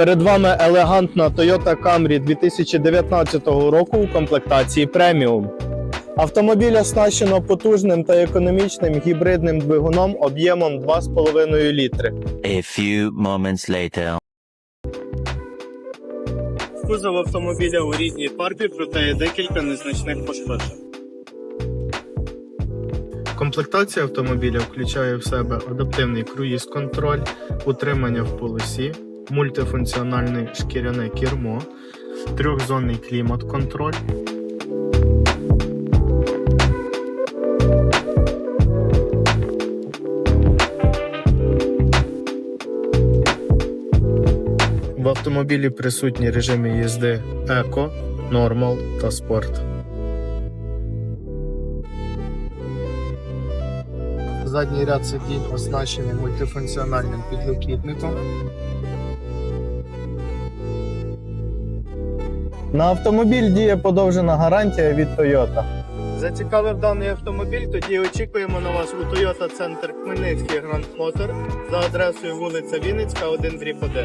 Перед вами елегантна Toyota Camry 2019 року у комплектації преміум. Автомобіль оснащено потужним та економічним гібридним двигуном об'ємом 2,5 літри. A few moments later. Кузов автомобіля у рідній фарбі, проте є декілька незначних пошкоджень. Комплектація автомобіля включає в себе адаптивний круїз-контроль, утримання в полосі, мультифункціональне шкіряне кермо, трьохзонний клімат-контроль. В автомобілі присутні режими їзди Еко, Нормал та Спорт. Задній ряд сидінь оснащений мультифункціональним підлокітником. На автомобіль діє подовжена гарантія від Toyota. Зацікавив даний автомобіль, тоді очікуємо на вас у Toyota Центр Хмельницький Гранд Мотор за адресою вулиця Вінницька, 1 дріб 1.